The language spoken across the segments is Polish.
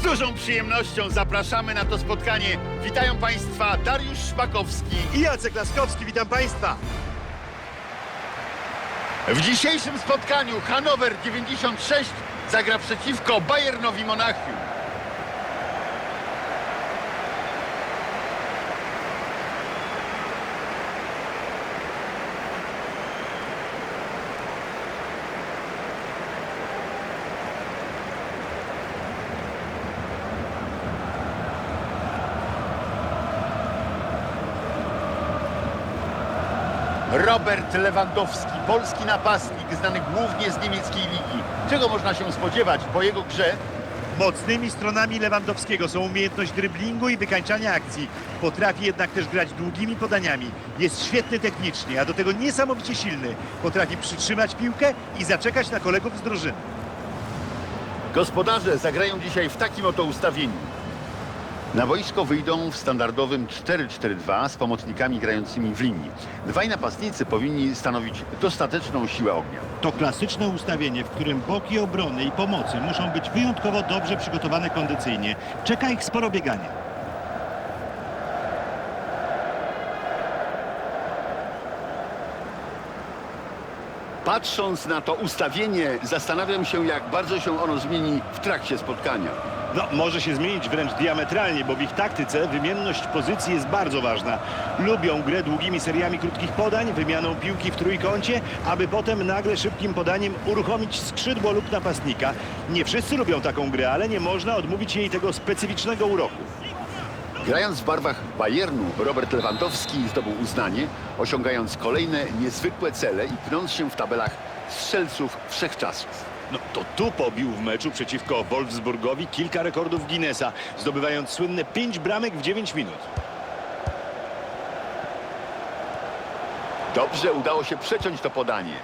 Z dużą przyjemnością zapraszamy na to spotkanie. Witają Państwa Dariusz Szpakowski. I Jacek Laskowski, witam Państwa. W dzisiejszym spotkaniu Hanower 96 zagra przeciwko Bayernowi Monachium. Robert Lewandowski, polski napastnik, znany głównie z niemieckiej ligi. Czego można się spodziewać po jego grze? Mocnymi stronami Lewandowskiego są umiejętność dryblingu i wykańczania akcji. Potrafi jednak też grać długimi podaniami. Jest świetny technicznie, a do tego niesamowicie silny. Potrafi przytrzymać piłkę i zaczekać na kolegów z drużyny. Gospodarze zagrają dzisiaj w takim oto ustawieniu. Na boisko wyjdą w standardowym 4-4-2 z pomocnikami grającymi w linii. Dwaj napastnicy powinni stanowić dostateczną siłę ognia. To klasyczne ustawienie, w którym boki obrony i pomocy muszą być wyjątkowo dobrze przygotowane kondycyjnie. Czeka ich sporo biegania. Patrząc na to ustawienie, zastanawiam się, jak bardzo się ono zmieni w trakcie spotkania. No, może się zmienić wręcz diametralnie, bo w ich taktyce wymienność pozycji jest bardzo ważna. Lubią grę długimi seriami krótkich podań, wymianą piłki w trójkącie, aby potem nagle szybkim podaniem uruchomić skrzydło lub napastnika. Nie wszyscy lubią taką grę, ale nie można odmówić jej tego specyficznego uroku. Grając w barwach Bayernu, Robert Lewandowski zdobył uznanie, osiągając kolejne niezwykłe cele i pnąc się w tabelach strzelców wszechczasów. No to tu pobił w meczu przeciwko Wolfsburgowi kilka rekordów Guinnessa, zdobywając słynne 5 bramek w 9 minut. Dobrze udało się przeciąć to podanie.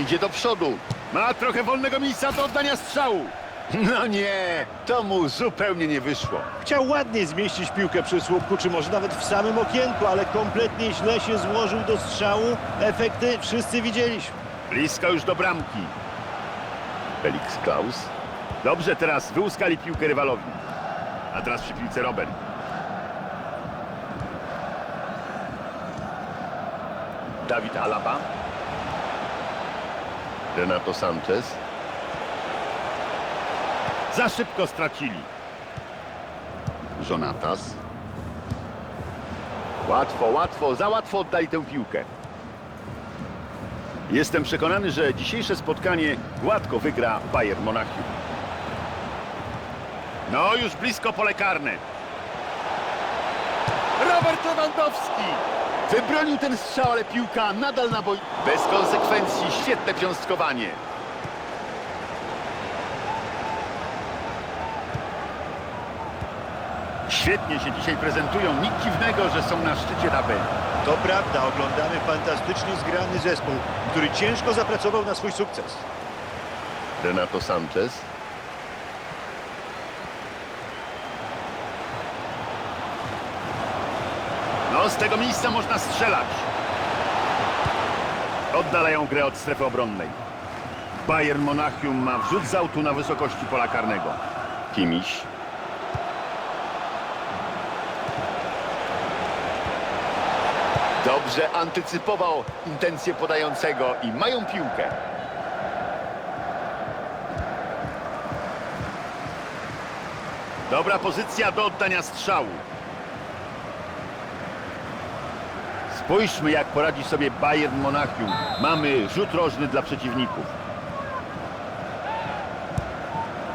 Idzie do przodu. Ma trochę wolnego miejsca do oddania strzału. No nie, to mu zupełnie nie wyszło. Chciał ładnie zmieścić piłkę przy słupku, czy może nawet w samym okienku, ale kompletnie źle się złożył do strzału. Efekty wszyscy widzieliśmy. Blisko już do bramki. Felix Klaus. Dobrze, teraz wyłuskali piłkę rywalowi. A teraz przy piłce Robert. Dawid Alaba. Renato Sanchez. Za szybko stracili. Jonatas. Łatwo, łatwo, za łatwo oddali tę piłkę. Jestem przekonany, że dzisiejsze spotkanie gładko wygra Bayern Monachium. No, już blisko pole karne. Robert Lewandowski! Wybronił ten strzał, ale piłka nadal na boi. Bez konsekwencji, świetne piąstkowanie. Świetnie się dzisiaj prezentują. Nic dziwnego, że są na szczycie tabeli. To prawda, oglądamy fantastycznie zgrany zespół, który ciężko zapracował na swój sukces. Renato Sanchez. No, z tego miejsca można strzelać. Oddalają grę od strefy obronnej. Bayern Monachium ma wrzut z autu na wysokości pola karnego. Kimiś. Dobrze antycypował intencje podającego i mają piłkę. Dobra pozycja do oddania strzału. Spójrzmy, jak poradzi sobie Bayern Monachium. Mamy rzut rożny dla przeciwników.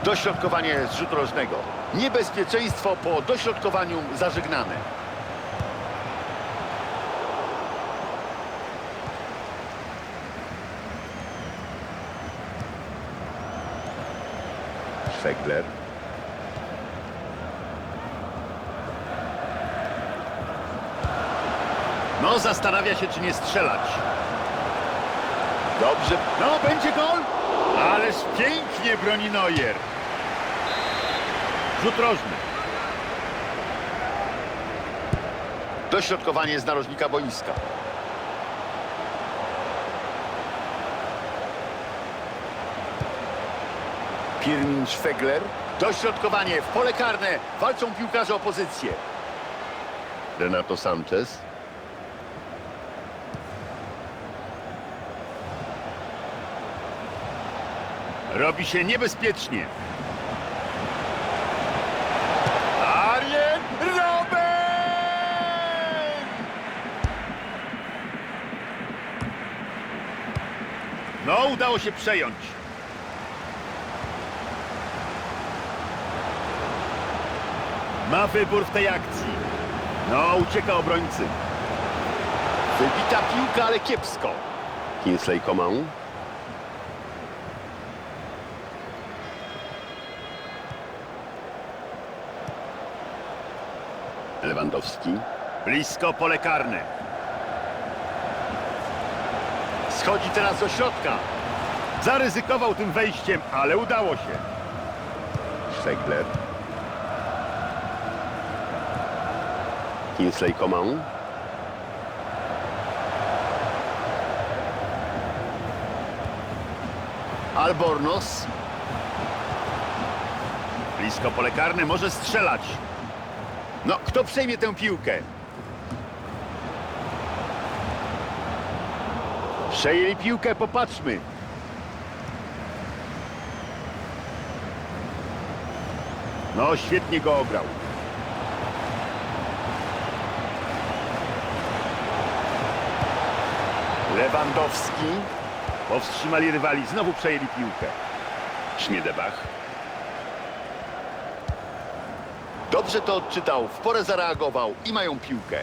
Dośrodkowanie z rzutu rożnego. Niebezpieczeństwo po dośrodkowaniu zażegnane. Szegler. No, zastanawia się, czy nie strzelać. Dobrze. No, będzie gol. Ależ pięknie broni Neuer. Rzut rożny. Dośrodkowanie z narożnika boiska. Firmin Szwegler. Dośrodkowanie w pole karne. Walczą piłkarze o pozycję. Renato Sanchez. Robi się niebezpiecznie. Arjen Robben! No, udało się przejąć. Ma wybór w tej akcji. No, ucieka obrońcy. Wybita piłka, ale kiepsko. Kingsley Coman. Lewandowski. Blisko pole karne. Schodzi teraz do środka. Zaryzykował tym wejściem, ale udało się. Szegler. Kingsley Coman. Albornoz. Blisko pole karne, może strzelać. No, kto przejmie tę piłkę? Przejęli piłkę, popatrzmy. No, świetnie go ograł. Lewandowski. Powstrzymali rywali, znowu przejęli piłkę. Schmiedebach. Dobrze to odczytał, w porę zareagował i mają piłkę.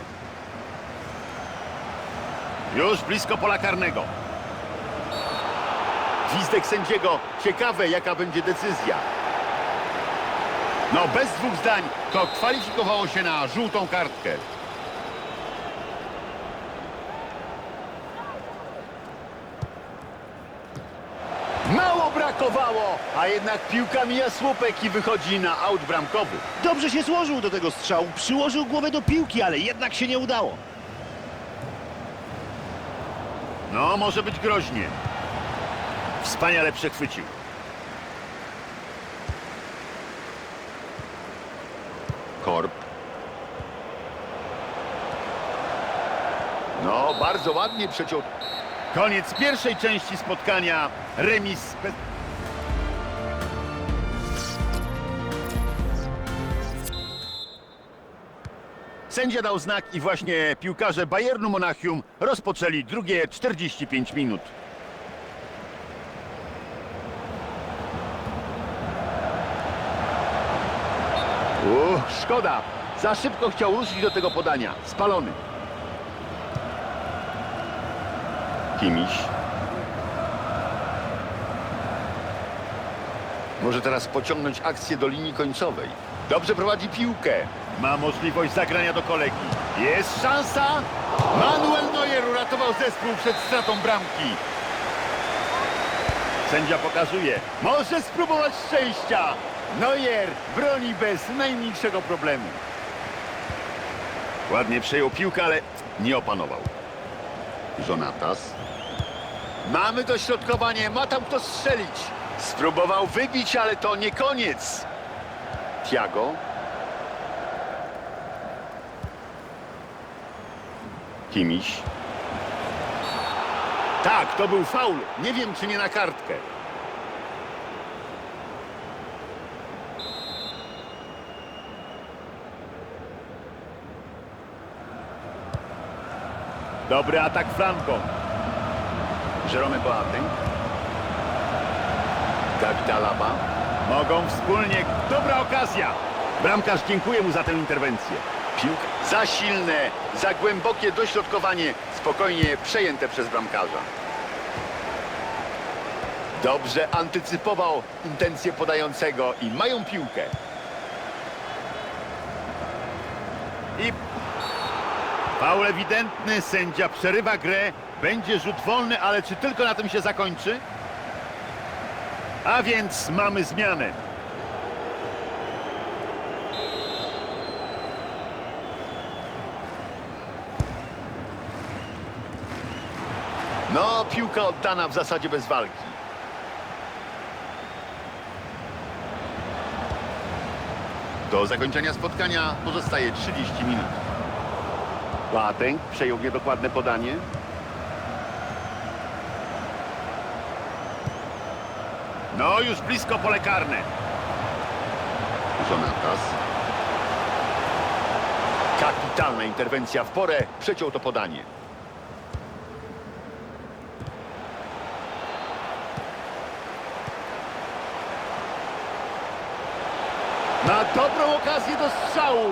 Już blisko pola karnego. Gwizdek sędziego. Ciekawe, jaka będzie decyzja. No, bez dwóch zdań, to kwalifikowało się na żółtą kartkę. Mało brakowało, a jednak piłka mija słupek i wychodzi na aut bramkowy. Dobrze się złożył do tego strzału, przyłożył głowę do piłki, ale jednak się nie udało. No, może być groźnie. Wspaniale przechwycił. Korp. No, bardzo ładnie przeciął. Koniec pierwszej części spotkania. Remis. Sędzia dał znak i właśnie piłkarze Bayernu Monachium rozpoczęli drugie 45 minut. Uch, szkoda. Za szybko chciał ruszyć do tego podania. Spalony. Kimiś. Może teraz pociągnąć akcję do linii końcowej. Dobrze prowadzi piłkę. Ma możliwość zagrania do kolegi. Jest szansa. Manuel Neuer uratował zespół przed stratą bramki. Sędzia pokazuje. Może spróbować szczęścia. Neuer broni bez najmniejszego problemu. Ładnie przejął piłkę, ale nie opanował. Jonatas. Mamy dośrodkowanie, ma tam kto strzelić. Spróbował wybić, ale to nie koniec. Tiago. Kimiś. Tak, to był faul. Nie wiem, czy nie na kartkę. Dobry atak flanką. Jerome Boateng. Dawid Alaba. Mogą wspólnie. Dobra okazja. Bramkarz dziękuję mu za tę interwencję. Piłka za silne, za głębokie dośrodkowanie. Spokojnie przejęte przez bramkarza. Dobrze antycypował intencje podającego i mają piłkę. I Faul ewidentny, sędzia przerywa grę, będzie rzut wolny, ale czy tylko na tym się zakończy? A więc mamy zmianę. No, piłka oddana w zasadzie bez walki. Do zakończenia spotkania pozostaje 30 minut. Boateng przejął niedokładne podanie. No, już blisko pole karne. Jonatas. Kapitalna interwencja w porę. Przeciął to podanie. Ma dobrą okazję do strzału.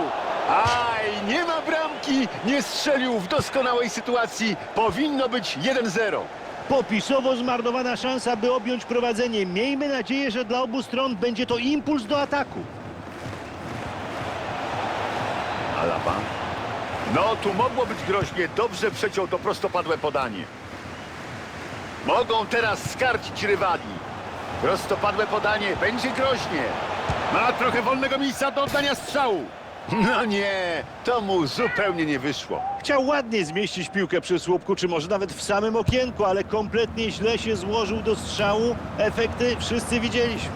Aj, nie ma bramki. Nie strzelił w doskonałej sytuacji. Powinno być 1-0. Popisowo zmarnowana szansa, by objąć prowadzenie. Miejmy nadzieję, że dla obu stron będzie to impuls do ataku. Alaba. No, tu mogło być groźnie. Dobrze przeciął to prostopadłe podanie. Mogą teraz skarcić rywali. Prostopadłe podanie. Będzie groźnie. Ma trochę wolnego miejsca do oddania strzału. No nie, to mu zupełnie nie wyszło. Chciał ładnie zmieścić piłkę przy słupku, czy może nawet w samym okienku, ale kompletnie źle się złożył do strzału. Efekty wszyscy widzieliśmy.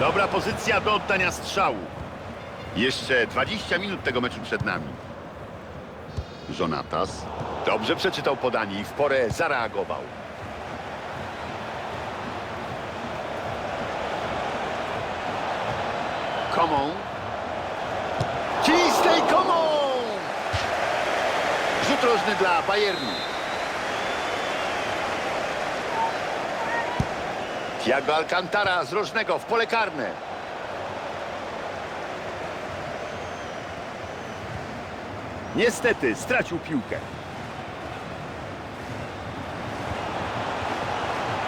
Dobra pozycja do oddania strzału. Jeszcze 20 minut tego meczu przed nami. Jonatas dobrze przeczytał podanie i w porę zareagował. Komą. Cisnej komą! Rzut rożny dla Bayernu. Thiago Alcantara z rożnego w pole karne. Niestety stracił piłkę.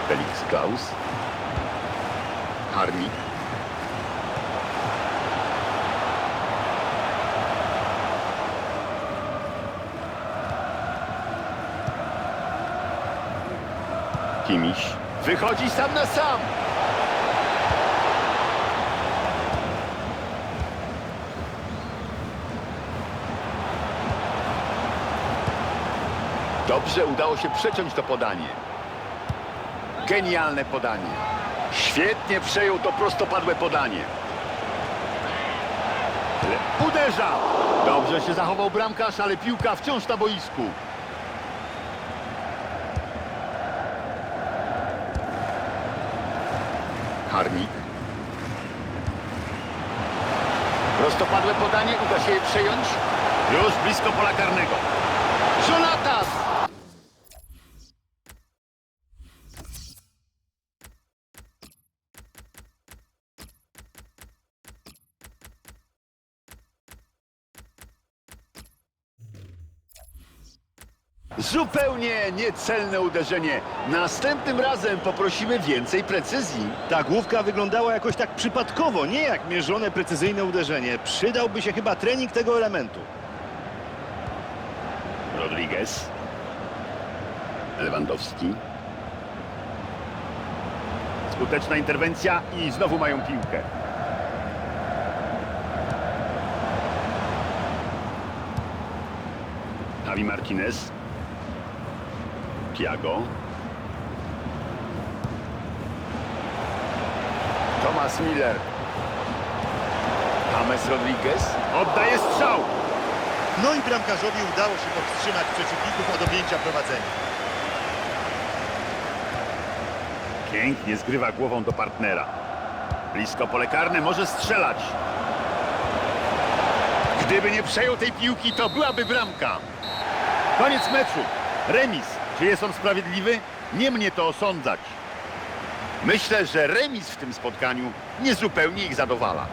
Felix Klaus. Harnik. Kimiś. Wychodzi sam na sam. Dobrze udało się przeciąć to podanie. Genialne podanie. Świetnie przejął to prostopadłe podanie. Uderza! Dobrze się zachował bramkarz, ale piłka wciąż na boisku. Harnik. Prostopadłe podanie, uda się je przejąć. Już blisko pola karnego. Jonatas! Zupełnie niecelne uderzenie. Następnym razem poprosimy więcej precyzji. Ta główka wyglądała jakoś tak przypadkowo, nie jak mierzone precyzyjne uderzenie. Przydałby się chyba trening tego elementu. Rodriguez. Lewandowski. Skuteczna interwencja i znowu mają piłkę. Javi Martinez. Thiago. Thomas Miller. James Rodriguez. Oddaje strzał. No i bramkarzowi udało się powstrzymać przeciwników od objęcia prowadzenia. Pięknie zgrywa głową do partnera. Blisko pole karne może strzelać. Gdyby nie przejął tej piłki, to byłaby bramka. Koniec meczu. Remis. Czy jest on sprawiedliwy? Nie mnie to osądzać. Myślę, że remis w tym spotkaniu niezupełnie ich zadowala.